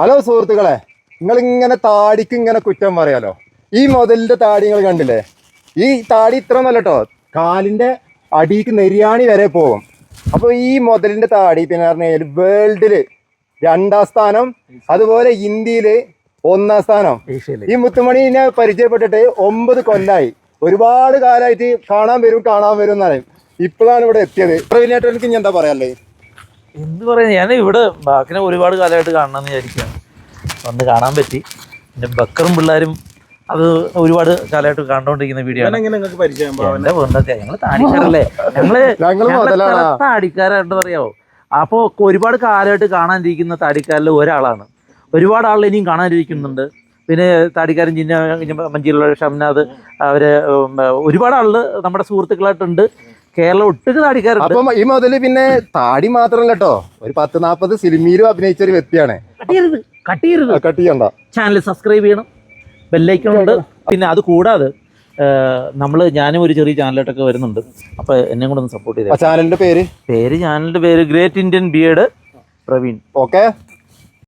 Hello സുഹൃത്തുക്കളെ നിങ്ങൾ ഇങ്ങനെ താടിക്ക് ഇങ്ങനെ കുറ്റം പറയാലോ? ഈ മുതലിന്റെ താടി നിങ്ങൾ കണ്ടില്ലേ? ഈ താടി ഇത്ര നല്ല കേട്ടോ കാലിന്റെ അടിക്ക് നെരിയാണി വരെ പോകും. അപ്പോൾ ഈ മുതലിന്റെ താടി പിന്നെ പറഞ്ഞു കഴിഞ്ഞാൽ വേൾഡിൽ രണ്ടാം സ്ഥാനം അതുപോലെ ഇന്ത്യയിൽ ഒന്നാം സ്ഥാനം. ഈ മുത്തുമണിനെ പരിചയപ്പെട്ടിട്ട് ഒമ്പത് കൊല്ലായി. ഒരുപാട് കാലമായിട്ട് കാണാൻ വരും കാണാൻ വരും എന്നാണ് ഇപ്പോഴാണ് ഇവിടെ എത്തിയത്. പ്രവീണേട്ടൻ എനിക്ക് ഇനി എന്താ പറയാല്ലേ എന്ത് പറയുന്നത് ഞാൻ ഇവിടെ ബാക്കിനെ ഒരുപാട് കാലമായിട്ട് കാണണമെന്ന് വിചാരിക്കുകയാണ്. വന്ന് കാണാൻ പറ്റി. പിന്നെ ബക്കറും പിള്ളേരും അത് ഒരുപാട് കാലമായിട്ട് കണ്ടോണ്ടിരിക്കുന്ന വീഡിയോ എന്റെ പൊന്നൊക്കെ ഞങ്ങൾ താടിക്കാരല്ലേ? ഞങ്ങൾ താടിക്കാരായിട്ട് അറിയാവോ? അപ്പോ ഒരുപാട് കാലമായിട്ട് കാണാനിരിക്കുന്ന താടിക്കാരിൽ ഒരാളാണ്. ഒരുപാട് ആളുകൾ ഇനിയും കാണാനിരിക്കുന്നുണ്ട്. പിന്നെ താടിക്കാരൻ ജിന്ന മഞ്ചിലുള്ള ഷംനാഥ് അവർ ഒരുപാട് ആളുകൾ നമ്മുടെ സുഹൃത്തുക്കളായിട്ടുണ്ട്. കേരളം ഒട്ടുക്ക് താടിക്കാറുണ്ട് അപ്പം ഈ മുതൽ പിന്നെ താടി മാത്രമല്ല കേട്ടോ ഒരു പത്ത് നാപ്പത് സിനിമയിലും അഭിനയിച്ച ഒരു വ്യക്തിയാണ്. കട്ട് ചെയ്യരുത് കട്ട് ചെയ്യണ്ട. ചാനൽ സബ്സ്ക്രൈബ് ചെയ്യണം. ബെല്ലൈക്കണുണ്ട് പിന്നെ അത് കൂടാതെ നമ്മൾ ഞാനും ഒരു ചെറിയ ചാനലായിട്ടൊക്കെ വരുന്നുണ്ട്. അപ്പോൾ എന്നെ കൂടെ ഒന്ന് സപ്പോർട്ട് ചെയ്തേ. ചാനലിന്റെ പേര്? പേര് ചാനലിന്റെ പേര് great Indian beard Praveen. Okay